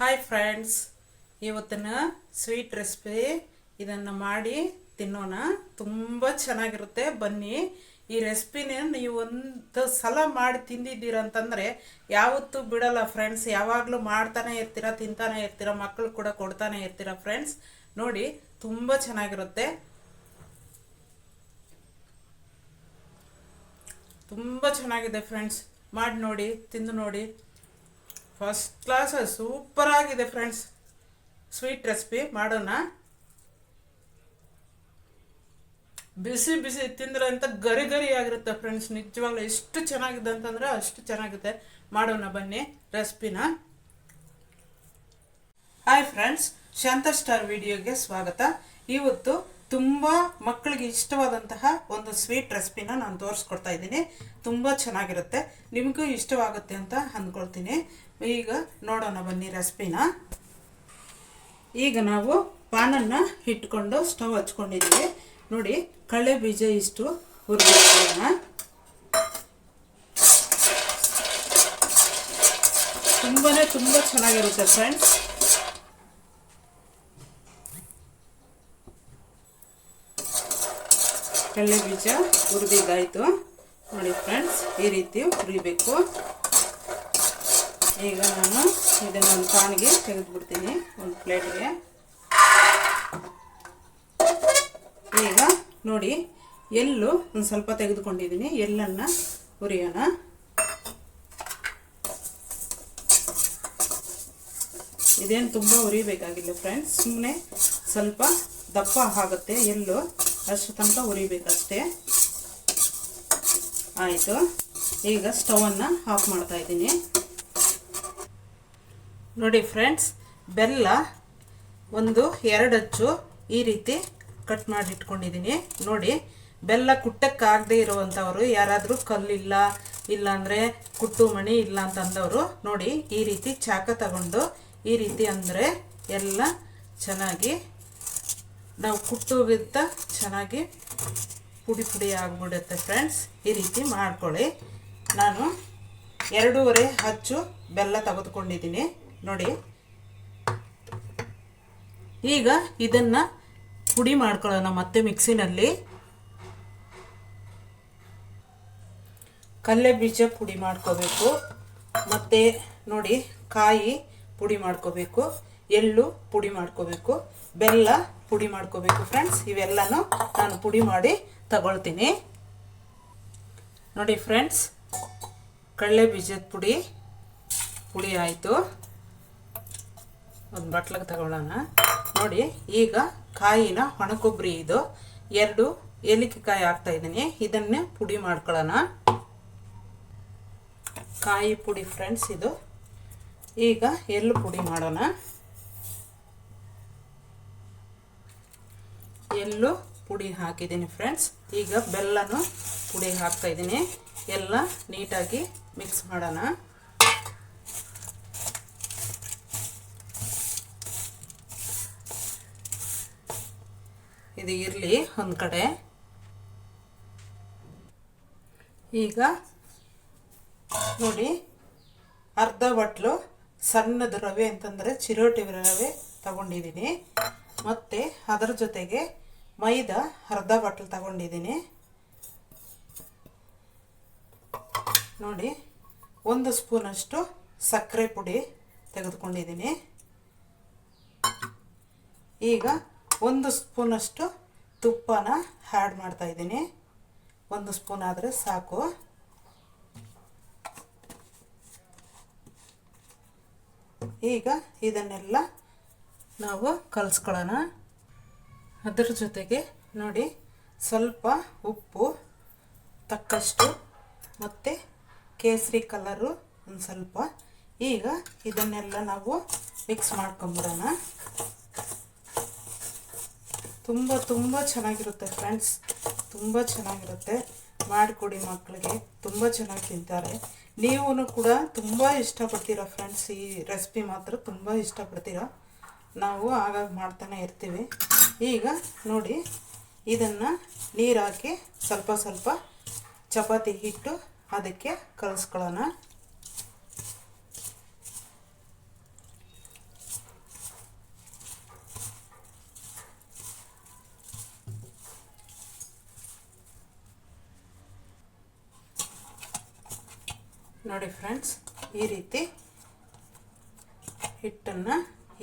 Hi friends ಇವತ್ತಿನ sweet recipe ಇದನ್ನು ಮಾಡಿ ತಿನ್ನೋಣ. ತುಂಬ ಚೆನ್ನಾಗಿರುತ್ತೆ. ಬನ್ನಿ, ಈ ರೆಸಿಪಿನ ನೀವು ಒಂದು ಸಲ ಮಾಡಿ ತಿಂದಿದ್ದೀರ ಅಂತಂದರೆ ಯಾವತ್ತೂ ಬಿಡಲ್ಲ ಫ್ರೆಂಡ್ಸ್ ಯಾವಾಗಲೂ ಮಾಡ್ತಾನೆ ಇರ್ತೀರ, ತಿಂತಾನೆ ಇರ್ತೀರ ಮಕ್ಕಳು ಕೂಡ ಕೊಡ್ತಾನೆ ಇರ್ತೀರ ಫ್ರೆಂಡ್ಸ್ ನೋಡಿ, ತುಂಬ ಚೆನ್ನಾಗಿರುತ್ತೆ. ತುಂಬ ಚೆನ್ನಾಗಿದೆ ಫ್ರೆಂಡ್ಸ್ ಮಾಡಿ ನೋಡಿ, ತಿಂದು ನೋಡಿ. ಫಸ್ಟ್ ಕ್ಲಾಸ್ ಸೂಪರ್ ಆಗಿದೆ ಫ್ರೆಂಡ್ಸ್ ಸ್ವೀಟ್ ರೆಸಿಪಿ ಮಾಡೋಣ. ಬಿಸಿ ಬಿಸಿ ತಿಂದ್ರೆ ಅಂತ ಗರಿ ಗರಿ ಆಗಿರುತ್ತೆ ಫ್ರೆಂಡ್ಸ್ ನಿಜವಾಗ್ಲೂ ಎಷ್ಟು ಚೆನ್ನಾಗಿದೆ ಅಂತಂದ್ರೆ ಅಷ್ಟು ಚೆನ್ನಾಗಿದೆ. ಮಾಡೋಣ ಬನ್ನಿ ರೆಸಿಪಿನ ಹಾಯ್ ಫ್ರೆಂಡ್ಸ್ ಶಾಂತ ಸ್ಟಾರ್ ವಿಡಿಯೋಗೆ ಸ್ವಾಗತ. ಇವತ್ತು ತುಂಬ ಮಕ್ಕಳಿಗೆ ಇಷ್ಟವಾದಂತಹ ಒಂದು ಸ್ವೀಟ್ ರೆಸಿಪಿನ ನಾನು ತೋರಿಸ್ಕೊಡ್ತಾ ಇದ್ದೀನಿ. ತುಂಬ ಚೆನ್ನಾಗಿರುತ್ತೆ. ನಿಮಗೂ ಇಷ್ಟವಾಗುತ್ತೆ ಅಂತ ಅಂದ್ಕೊಳ್ತೀನಿ. ಈಗ ನೋಡೋಣ ಬನ್ನಿ ರೆಸಿಪಿನ ಈಗ ನಾವು ಪಾನನ್ನು ಇಟ್ಕೊಂಡು ಸ್ಟವ್ ಹಚ್ಕೊಂಡಿದ್ದೀವಿ. ನೋಡಿ, ಕಳೆ ಬೀಜ ಇಷ್ಟು ಹುರಿದ ತುಂಬಾ ತುಂಬ ಚೆನ್ನಾಗಿರುತ್ತೆ ಫ್ರೆಂಡ್ಸ್ ಕಡಲೆ ಬೀಜ ಹುರಿದಿದ್ದಾಯಿತು. ನೋಡಿ ಫ್ರೆಂಡ್ಸ್ ಈ ರೀತಿ ಹುರಿಬೇಕು ಈಗ ನಾನು ಇದನ್ನು ಒಂದು ಪಾನಿಗೆ ತೆಗೆದುಬಿಡ್ತೀನಿ, ಒಂದು ಪ್ಲೇಟ್ಗೆ. ಈಗ ನೋಡಿ ಎಲ್ಲು ಒಂದು ಸ್ವಲ್ಪ ತೆಗೆದುಕೊಂಡಿದ್ದೀನಿ ಎಲ್ಲನ್ನು ಹುರಿಯೋಣ. ಇದೇನು ತುಂಬ ಹುರಿಬೇಕಾಗಿಲ್ಲ ಫ್ರೆಂಡ್ಸ್ ಸುಮ್ಮನೆ ಸ್ವಲ್ಪ ದಪ್ಪ ಆಗುತ್ತೆ ಎಳ್ಳು. ಅಷ್ಟು ತನಕ ಉರಿಬೇಕಷ್ಟೇ ಆಯಿತು. ಈಗ ಸ್ಟವನ್ನು ಆಫ್ ಮಾಡ್ತಾ ಇದ್ದೀನಿ. ನೋಡಿ ಫ್ರೆಂಡ್ಸ್ ಬೆಲ್ಲ ಒಂದು ಎರಡು ಅಚ್ಚು ಈ ರೀತಿ ಕಟ್ ಮಾಡಿ ಇಟ್ಕೊಂಡಿದ್ದೀನಿ. ನೋಡಿ, ಬೆಲ್ಲ ಕುಟ್ಟಕ್ಕಾಗದೇ ಇರುವಂಥವ್ರು, ಯಾರಾದರೂ ಕಲ್ಲಿಲ್ಲ, ಇಲ್ಲಾಂದರೆ ಕುಟ್ಟು ಮಣಿ ಇಲ್ಲ ಅಂತಂದವರು, ನೋಡಿ ಈ ರೀತಿ ಚಾಕ ತಗೊಂಡು ಈ ರೀತಿ ಅಂದರೆ ಎಲ್ಲ ಚೆನ್ನಾಗಿ ನಾವು ಕುಟ್ಟೋಗಿಂತ ಚೆನ್ನಾಗಿ ಪುಡಿ ಪುಡಿ ಆಗಿಬಿಡುತ್ತೆ ಫ್ರೆಂಡ್ಸ್ ಈ ರೀತಿ ಮಾಡ್ಕೊಳ್ಳಿ. ನಾನು ಎರಡೂವರೆ ಹಚ್ಚು ಬೆಲ್ಲ ತೆಗೆದುಕೊಂಡಿದ್ದೀನಿ. ನೋಡಿ. ಈಗ ಇದನ್ನು ಪುಡಿ ಮಾಡ್ಕೊಳ್ಳೋಣ ಮತ್ತೆ ಮಿಕ್ಸಿನಲ್ಲಿ. ಕಲ್ಲೆ ಬೀಜ ಪುಡಿ ಮಾಡ್ಕೋಬೇಕು. ಮತ್ತು ನೋಡಿ, ಕಾಯಿ ಪುಡಿ ಮಾಡ್ಕೋಬೇಕು. ಎಳ್ಳು ಪುಡಿ ಮಾಡ್ಕೋಬೇಕು. ಬೆಲ್ಲ ಪುಡಿ ಮಾಡ್ಕೋಬೇಕು ಫ್ರೆಂಡ್ಸ್ ಇವೆಲ್ಲನೂ ನಾನು ಪುಡಿ ಮಾಡಿ ತಗೊಳ್ತೀನಿ. ನೋಡಿ ಫ್ರೆಂಡ್ಸ್ ಕಡಲೆ ಬೀಜದ ಪುಡಿ ಪುಡಿ ಆಯಿತು. ಒಂದು ಬಟ್ಲಿಗೆ ತಗೊಳ್ಳೋಣ. ನೋಡಿ, ಈಗ ಕಾಯಿನ ಒಣಕೊಬ್ಬರಿ ಇದು. ಎರಡು ಏಲಕ್ಕಿಕಾಯಿ ಹಾಕ್ತಾ ಇದ್ದೀನಿ. ಇದನ್ನೇ ಪುಡಿ ಮಾಡ್ಕೊಳ್ಳೋಣ. ಕಾಯಿ ಪುಡಿ ಫ್ರೆಂಡ್ಸ್ ಇದು. ಈಗ ಎಲ್ಲು ಪುಡಿ ಮಾಡೋಣ. ಎಳ್ಳು ಪುಡಿ ಹಾಕಿದ್ದೀನಿ ಫ್ರೆಂಡ್ಸ್. ಈಗ ಬೆಲ್ಲನೂ ಪುಡಿ ಹಾಕ್ತಾ ಇದ್ದೀನಿ. ಎಲ್ಲ ನೀಟಾಗಿ ಮಿಕ್ಸ್ ಮಾಡೋಣ. ಇದು ಇರಲಿ ಒಂದು ಕಡೆ. ಈಗ ನೋಡಿ, ಅರ್ಧ ಬಟ್ಲು ಸಣ್ಣದು ರವೆ ಅಂತಂದರೆ ಚಿರೋಟಿ ರವೆ ತಗೊಂಡಿದ್ದೀನಿ. ಮತ್ತು ಅದರ ಜೊತೆಗೆ ಮೈದಾ ಅರ್ಧ ಬಾಟಲ್ ತಗೊಂಡಿದ್ದೀನಿ. ನೋಡಿ, ಒಂದು ಸ್ಪೂನಷ್ಟು ಸಕ್ಕರೆ ಪುಡಿ ತೆಗೆದುಕೊಂಡಿದ್ದೀನಿ. ಈಗ ಒಂದು ಸ್ಪೂನಷ್ಟು ತುಪ್ಪನ ಆ್ಯಡ್ ಮಾಡ್ತಾಯಿದ್ದೀನಿ ಒಂದು ಸ್ಪೂನ್ ಆದರೆ ಸಾಕು. ಈಗ ಇದನ್ನೆಲ್ಲ ನಾವು ಕಲಿಸ್ಕೊಳ್ಳೋಣ. ಅದರ ಜೊತೆಗೆ ನೋಡಿ ಸ್ವಲ್ಪ ಉಪ್ಪು, ತಕ್ಕಷ್ಟು ಮತ್ತು ಕೇಸರಿ ಕಲರು ಒಂದು ಸ್ವಲ್ಪ. ಈಗ ಇದನ್ನೆಲ್ಲ ನಾವು ಮಿಕ್ಸ್ ಮಾಡ್ಕೊಂಬಿಡೋಣ. ತುಂಬ ತುಂಬ ಚೆನ್ನಾಗಿರುತ್ತೆ ಫ್ರೆಂಡ್ಸ್ ತುಂಬ ಚೆನ್ನಾಗಿರುತ್ತೆ. ಮಾಡಿಕೊಡಿ ಮಕ್ಕಳಿಗೆ ತುಂಬ ಚೆನ್ನಾಗಿ ತಿಂತಾರೆ. ನೀವು ಕೂಡ ತುಂಬ ಇಷ್ಟಪಡ್ತೀರ ಫ್ರೆಂಡ್ಸ್ ಈ ರೆಸಿಪಿ ಮಾತ್ರ? ತುಂಬ ಇಷ್ಟಪಡ್ತೀರ? ನಾವು ಆಗಾಗ ಮಾಡ್ತಾನೆ ಇರ್ತೀವಿ. ಈಗ ನೋಡಿ, ಇದನ್ನು ನೀರು ಹಾಕಿ ಸ್ವಲ್ಪ ಸ್ವಲ್ಪ ಚಪಾತಿ ಹಿಟ್ಟು ಅದಕ್ಕೆ ಕಲಸ್ಕೊಳ್ಳೋಣ. ನೋಡಿ ಫ್ರೆಂಡ್ಸ್, ಈ ರೀತಿ ಹಿಟ್ಟನ್ನು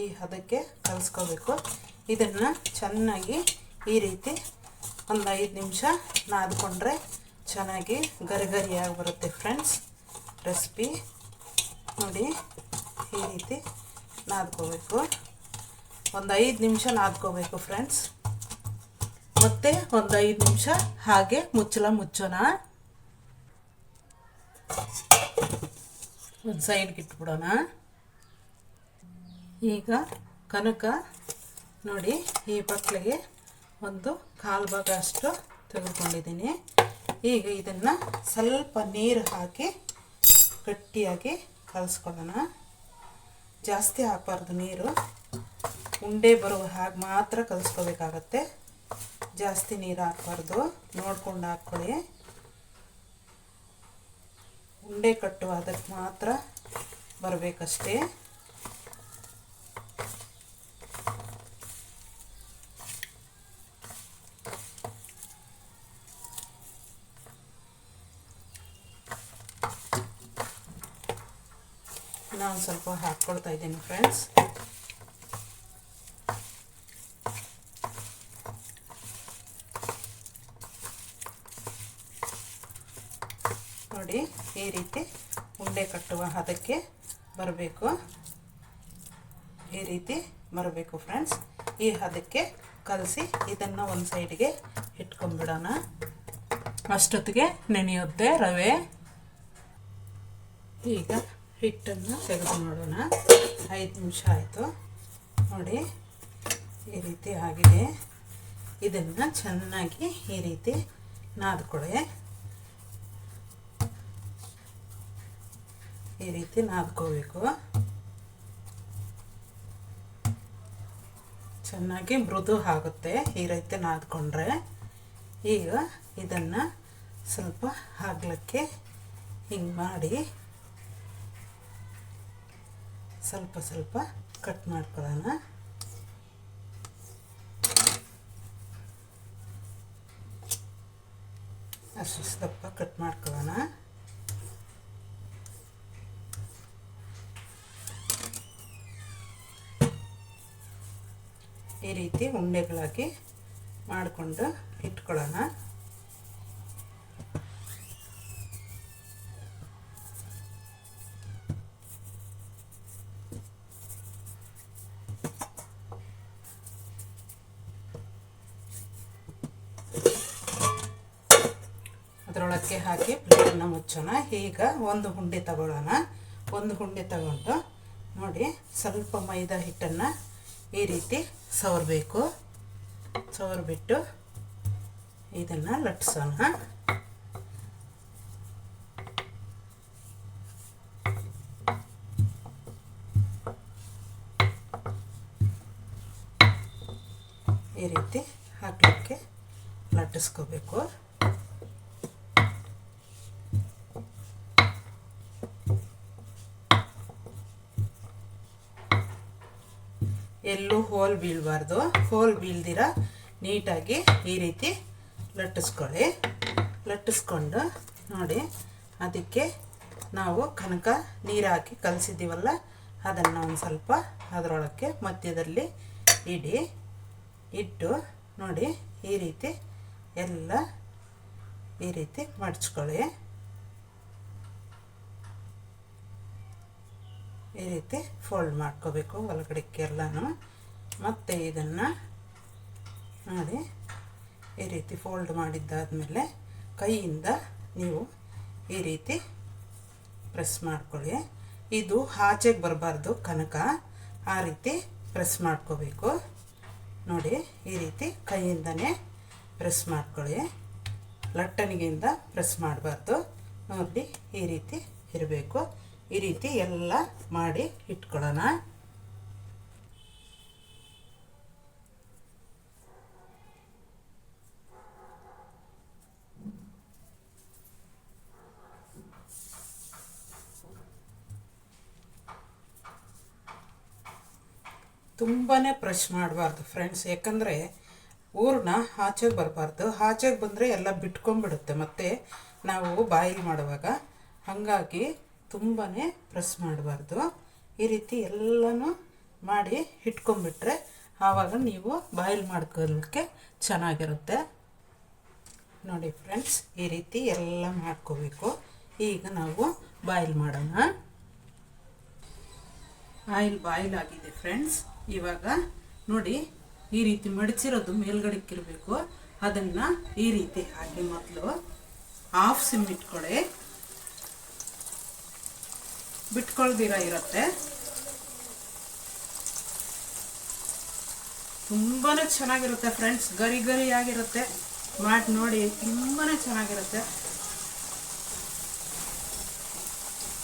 ಈ ಹದಕ್ಕೆ ಕಲಸ್ಕೋಬೇಕು. ಇದನ್ನು ಚೆನ್ನಾಗಿ ಈ ರೀತಿ ಒಂದು ಐದು ನಿಮಿಷ ನಾದ್ಕೊಂಡ್ರೆ ಚೆನ್ನಾಗಿ ಗರಿಗರಿಯಾಗಿ ಬರುತ್ತೆ ಫ್ರೆಂಡ್ಸ್ ರೆಸಿಪಿ ನೋಡಿ ಈ ರೀತಿ ನಾದ್ಕೋಬೇಕು. ಒಂದು ಐದು ನಿಮಿಷ ನಾದ್ಕೋಬೇಕು ಫ್ರೆಂಡ್ಸ್ ಮತ್ತೆ ಒಂದು ಐದು ನಿಮಿಷ ಹಾಗೆ ಮುಚ್ಚಲ ಮುಚ್ಚೋಣ. ಒಂದು ಸೈಡ್ಗೆ ಇಟ್ಬಿಡೋಣ. ಈಗ ಕನಕ ನೋಡಿ, ಈ ಬಟ್ಲಿಗೆ ಒಂದು ಕಾಲು ಭಾಗ ಅಷ್ಟು ತೆಗೆದುಕೊಂಡಿದ್ದೀನಿ. ಈಗ ಇದನ್ನು ಸ್ವಲ್ಪ ನೀರು ಹಾಕಿ ಗಟ್ಟಿಯಾಗಿ ಕಲಿಸ್ಕೊಳ್ಳೋಣ. ಜಾಸ್ತಿ ಹಾಕಬಾರ್ದು ನೀರು. ಉಂಡೆ ಬರುವ ಹಾಗೆ ಮಾತ್ರ ಕಲಿಸ್ಕೋಬೇಕಾಗತ್ತೆ. ಜಾಸ್ತಿ ನೀರು ಹಾಕಬಾರ್ದು. ನೋಡ್ಕೊಂಡು ಹಾಕ್ಕೊಳ್ಳಿ. ಉಂಡೆ ಕಟ್ಟುವ ಅದಕ್ಕೆ ಮಾತ್ರ ಬರಬೇಕಷ್ಟೇ. ನಾನು ಸ್ವಲ್ಪ ಹಾಕ್ಕೊಳ್ತಾ ಇದ್ದೀನಿ ಫ್ರೆಂಡ್ಸ್ ನೋಡಿ, ಈ ರೀತಿ ಉಂಡೆ ಕಟ್ಟುವ ಹದಕ್ಕೆ ಬರಬೇಕು. ಈ ರೀತಿ ಬರಬೇಕು ಫ್ರೆಂಡ್ಸ್ ಈ ಹದಕ್ಕೆ ಕಲಸಿ ಇದನ್ನು ಒಂದು ಸೈಡ್ಗೆ ಇಟ್ಕೊಂಡ್ಬಿಡೋಣ. ಅಷ್ಟೊತ್ತಿಗೆ ನೆನೆಯುತ್ತೆ ರವೆ. ಈಗ ಹಿಟ್ಟನ್ನು ತೆಗೆದು ನೋಡೋಣ. ಐದು ನಿಮಿಷ ಆಯಿತು. ನೋಡಿ, ಈ ರೀತಿ ಆಗಿದೆ. ಇದನ್ನು ಚೆನ್ನಾಗಿ ಈ ರೀತಿ ನಾದ್ಕೊಳ್ಳಿ. ಈ ರೀತಿ ನಾದ್ಕೋಬೇಕು. ಚೆನ್ನಾಗಿ ಮೃದು ಆಗುತ್ತೆ ಈ ರೀತಿ ನಾದ್ಕೊಂಡ್ರೆ. ಈಗ ಇದನ್ನು ಸ್ವಲ್ಪ ಹಾಗ್ಲಕ್ಕೆ ಹಿಂಗೆ ಮಾಡಿ ಸ್ವಲ್ಪ ಸ್ವಲ್ಪ ಕಟ್ ಮಾಡ್ಕೊಳ್ಳೋಣ. ಅಷ್ಟು ಸ್ವಲ್ಪ ಕಟ್ ಮಾಡ್ಕೊಳ್ಳೋಣ. ಈ ರೀತಿ ಉಂಡೆಗಳಾಗಿ ಮಾಡಿಕೊಂಡು ಇಟ್ಕೊಳ್ಳೋಣ. ಹಾಕಿ ಮುಚ್ಚೋಣ ಈಗ ಒಂದು ಹುಂಡೆ ತಗೊಳ್ಳೋಣ. ಒಂದು ಹುಂಡೆ ತಗೊಂಡು ನೋಡಿ, ಸ್ವಲ್ಪ ಮೈದಾ ಹಿಟ್ಟನ್ನು ಈ ರೀತಿ ಸವರಬೇಕು. ಸವರ್ಬಿಟ್ಟು ಇದನ್ನು ಲಟ್ಸೋಣ. ಈ ರೀತಿ ಹಾಕಲಿಕ್ಕೆ ಲಟ್ಟಿಸ್ಕೋಬೇಕು ಎಲ್ಲೂ ಹೋಲ್ ಬೀಳಬಾರ್ದು. ಹೋಲ್ ಬೀಳ್ದಿರ ನೀಟಾಗಿ ಈ ರೀತಿ ಲಟ್ಟಿಸ್ಕೊಳ್ಳಿ. ಲಟ್ಟಿಸ್ಕೊಂಡು ನೋಡಿ, ಅದಕ್ಕೆ ನಾವು ಕನಕ ನೀರು ಹಾಕಿ ಕಲಸಿದ್ದೀವಲ್ಲ, ಅದನ್ನು ಒಂದು ಸ್ವಲ್ಪ ಅದರೊಳಕ್ಕೆ ಮಧ್ಯದಲ್ಲಿ ಇಡಿ. ಇಟ್ಟು ನೋಡಿ, ಈ ರೀತಿ ಎಲ್ಲ ಈ ರೀತಿ ಮಡಚ್ಕೊಳ್ಳಿ. ಈ ರೀತಿ ಫೋಲ್ಡ್ ಮಾಡ್ಕೋಬೇಕು ಒಳಗಡೆಕ್ಕೆಲ್ಲನೂ. ಮತ್ತು ಇದನ್ನು ನೋಡಿ, ಈ ರೀತಿ ಫೋಲ್ಡ್ ಮಾಡಿದ್ದಾದಮೇಲೆ ಕೈಯಿಂದ ನೀವು ಈ ರೀತಿ ಪ್ರೆಸ್ ಮಾಡ್ಕೊಳ್ಳಿ. ಇದು ಆಚೆಗೆ ಬರಬಾರ್ದು ಕನಕ, ಆ ರೀತಿ ಪ್ರೆಸ್ ಮಾಡ್ಕೋಬೇಕು. ನೋಡಿ, ಈ ರೀತಿ ಕೈಯಿಂದನೇ ಪ್ರೆಸ್ ಮಾಡ್ಕೊಳ್ಳಿ. ಲಟ್ಟಣಿಗೆಯಿಂದ ಪ್ರೆಸ್ ಮಾಡಬಾರ್ದು. ನೋಡಿ, ಈ ರೀತಿ ಇರಬೇಕು. ಈ ರೀತಿ ಎಲ್ಲ ಮಾಡಿ ಇಟ್ಕೊಳ್ಳೋಣ. ತುಂಬಾ ಪ್ರೆಶ್ ಮಾಡಬಾರ್ದು ಫ್ರೆಂಡ್ಸ್ ಯಾಕಂದರೆ ಊರನ್ನ ಆಚೆಗೆ ಬರಬಾರ್ದು. ಆಚೆಗೆ ಬಂದರೆ ಎಲ್ಲ ಬಿಟ್ಕೊಂಡ್ಬಿಡುತ್ತೆ. ಮತ್ತು ನಾವು ಬಾಯಿಲ್ ಮಾಡುವಾಗ ಹಾಗಾಗಿ ತುಂಬಾ ಪ್ರೆಸ್ ಮಾಡಬಾರ್ದು. ಈ ರೀತಿ ಎಲ್ಲನೂ ಮಾಡಿ ಇಟ್ಕೊಂಡ್ಬಿಟ್ರೆ ಆವಾಗ ನೀವು ಬಾಯಿಲ್ ಮಾಡ್ಕೊಳ್ಳೋಕ್ಕೆ ಚೆನ್ನಾಗಿರುತ್ತೆ. ನೋಡಿ ಫ್ರೆಂಡ್ಸ್ ಈ ರೀತಿ ಎಲ್ಲ ಮಾಡ್ಕೋಬೇಕು. ಈಗ ನಾವು ಬಾಯ್ಲ್ ಮಾಡೋಣ. ಆಯಿಲ್ ಬಾಯ್ಲ್ ಆಗಿದೆ ಫ್ರೆಂಡ್ಸ್ ಇವಾಗ ನೋಡಿ ಈ ರೀತಿ ಮಡಚಿರೋದು ಮೇಲ್ಗಡೆಕ್ಕಿರಬೇಕು ಅದನ್ನು ಈ ರೀತಿ ಹಾಕಿ ಮೊದಲು ಹಾಫ್ ಸಿಮ್ ಇಟ್ಕೊಳ್ಳಿ ಬಿಟ್ಕೊಳ್ದಿರ ಇರುತ್ತೆ. ತುಂಬಾ ಚೆನ್ನಾಗಿರುತ್ತೆ ಫ್ರೆಂಡ್ಸ್, ಗರಿ ಗರಿಯಾಗಿರುತ್ತೆ. ಮಾಡಿ ನೋಡಿ ತುಂಬಾ ಚೆನ್ನಾಗಿರುತ್ತೆ.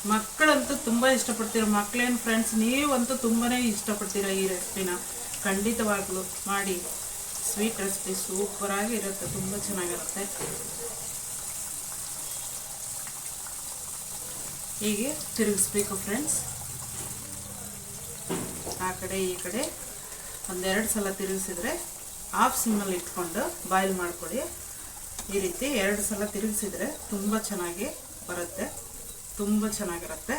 ಮಕ್ಕಳಂತೂ ತುಂಬ ಇಷ್ಟಪಡ್ತೀರ. ಮಕ್ಕಳೇನು ಫ್ರೆಂಡ್ಸ್ ನೀವಂತೂ ತುಂಬಾ ಇಷ್ಟಪಡ್ತೀರ ಈ ರೆಸಿಪಿನ ಖಂಡಿತವಾಗ್ಲೂ ಮಾಡಿ. ಸ್ವೀಟ್ ರೆಸಿಪಿ ಸೂಪರಾಗಿ ಇರುತ್ತೆ ತುಂಬ ಚೆನ್ನಾಗಿರುತ್ತೆ. ಹೀಗೆ ತಿರುಗಿಸ್ಬೇಕು ಫ್ರೆಂಡ್ಸ್ ಆ ಕಡೆ, ಈ ಕಡೆ ಒಂದೆರಡು ಸಲ ತಿರುಗಿಸಿದ್ರೆ ಆಫ್ ಸಿಮ್ಮಲ್ಲಿ ಇಟ್ಕೊಂಡು ಬಾಯ್ಲ್ ಮಾಡಿಕೊಡಿ. ಈ ರೀತಿ ಎರಡು ಸಲ ತಿರುಗಿಸಿದ್ರೆ ತುಂಬ ಚೆನ್ನಾಗಿ ಬರುತ್ತೆ. ತುಂಬ ಚೆನ್ನಾಗಿರುತ್ತೆ.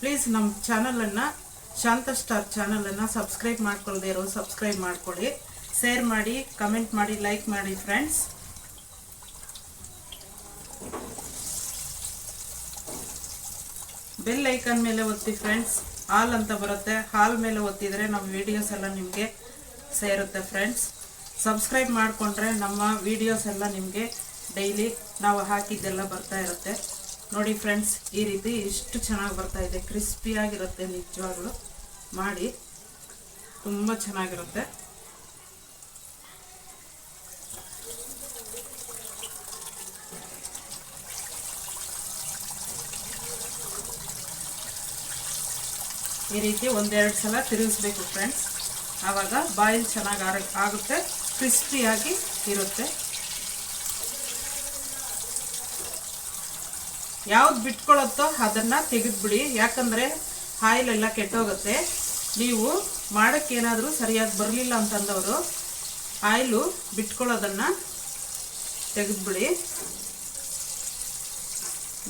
ಪ್ಲೀಸ್ ನಮ್ಮ ಚಾನಲನ್ನು ಶಾಂತ ಸ್ಟಾರ್ ಚಾನಲನ್ನು ಸಬ್ಸ್ಕ್ರೈಬ್ ಮಾಡ್ಕೊಳ್ದೇ ಇರೋ ಸಬ್ಸ್ಕ್ರೈಬ್ ಮಾಡ್ಕೊಳ್ಳಿ ಶೇರ್ ಮಾಡಿ ಕಮೆಂಟ್ ಮಾಡಿ ಲೈಕ್ ಮಾಡಿ ಫ್ರೆಂಡ್ಸ್ ಬೆಲ್ ಐಕನ್ ಮೇಲೆ ಒತ್ತಿ ಫ್ರೆಂಡ್ಸ್ ಹಾಲ್ ಅಂತ ಬರುತ್ತೆ. ಹಾಲ್ ಮೇಲೆ ಒತ್ತಿದರೆ ನಮ್ಮ ವಿಡಿಯೋಸ್ ಎಲ್ಲ ನಿಮಗೆ ಸೇರುತ್ತೆ ಫ್ರೆಂಡ್ಸ್ ಸಬ್ಸ್ಕ್ರೈಬ್ ಮಾಡಿಕೊಂಡ್ರೆ ನಮ್ಮ ವಿಡಿಯೋಸ್ ಎಲ್ಲ ನಿಮಗೆ ಡೈಲಿ ನಾವು ಹಾಕಿದ್ದೆಲ್ಲ ಬರ್ತಾ ಇರುತ್ತೆ. ನೋಡಿ ಫ್ರೆಂಡ್ಸ್ ಈ ರೀತಿ ಇಷ್ಟು ಚೆನ್ನಾಗಿ ಬರ್ತಾ ಇದೆ. ಕ್ರಿಸ್ಪಿಯಾಗಿರುತ್ತೆ ನಿಜವಾಗ್ಲೂ. ಮಾಡಿ. ತುಂಬ ಚೆನ್ನಾಗಿರುತ್ತೆ. ಈ ರೀತಿ ಒಂದೆರಡು ಸಲ ತಿರುಗಿಸ್ಬೇಕು ಫ್ರೆಂಡ್ಸ್ ಆವಾಗ ಬಾಯಿಲ್ ಚೆನ್ನಾಗಿ ಆಗುತ್ತೆ. ಕ್ರಿಸ್ಪಿಯಾಗಿ ಇರುತ್ತೆ. ಯಾವ್ದು ಬಿಟ್ಕೊಳ್ಳುತ್ತೋ ಅದನ್ನು ತೆಗೆದುಬಿಡಿ. ಯಾಕಂದರೆ ಆಯಿಲ್ ಎಲ್ಲ ಕೆಟ್ಟೋಗುತ್ತೆ. ನೀವು ಮಾಡೋಕ್ಕೇನಾದರೂ ಸರಿಯಾಗಿ ಬರಲಿಲ್ಲ ಅಂತಂದವರು ಆಯಿಲು ಬಿಟ್ಕೊಳ್ಳೋದನ್ನು ತೆಗೆದುಬಿಡಿ.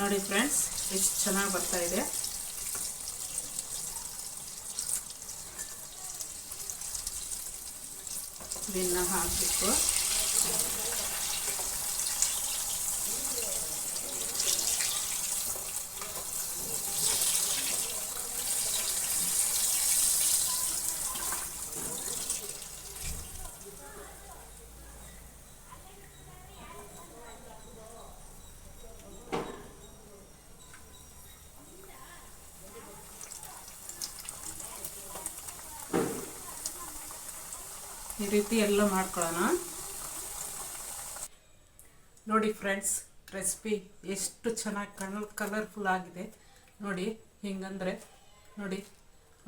ನೋಡಿ ಫ್ರೆಂಡ್ಸ್, ಎಷ್ಟು ಚೆನ್ನಾಗಿ ಬರ್ತಾ ಇದೆ. ಇದನ್ನು ಹಾಕಬೇಕು ಈ ರೀತಿ ಎಲ್ಲ ಮಾಡ್ಕೊಳ್ಳೋಣ. ನೋಡಿ ಫ್ರೆಂಡ್ಸ್ ರೆಸಿಪಿ ಎಷ್ಟು ಚೆನ್ನಾಗಿ ಕಣ್ ಕಲರ್ಫುಲ್ ಆಗಿದೆ. ನೋಡಿ ಹಿಂಗಂದರೆ, ನೋಡಿ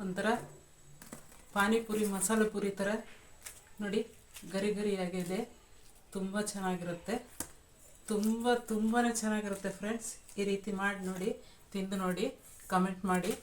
ಒಂಥರ ಪಾನಿಪುರಿ, ಮಸಾಲೆ ಪುರಿ ಥರ ನೋಡಿ ಗರಿ ಗರಿಯಾಗಿದೆ. ತುಂಬ ಚೆನ್ನಾಗಿರುತ್ತೆ. ತುಂಬ ತುಂಬಾ ಚೆನ್ನಾಗಿರುತ್ತೆ ಫ್ರೆಂಡ್ಸ್. ಈ ರೀತಿ ಮಾಡಿ ನೋಡಿ, ತಿಂದು ನೋಡಿ ಕಮೆಂಟ್ ಮಾಡಿ.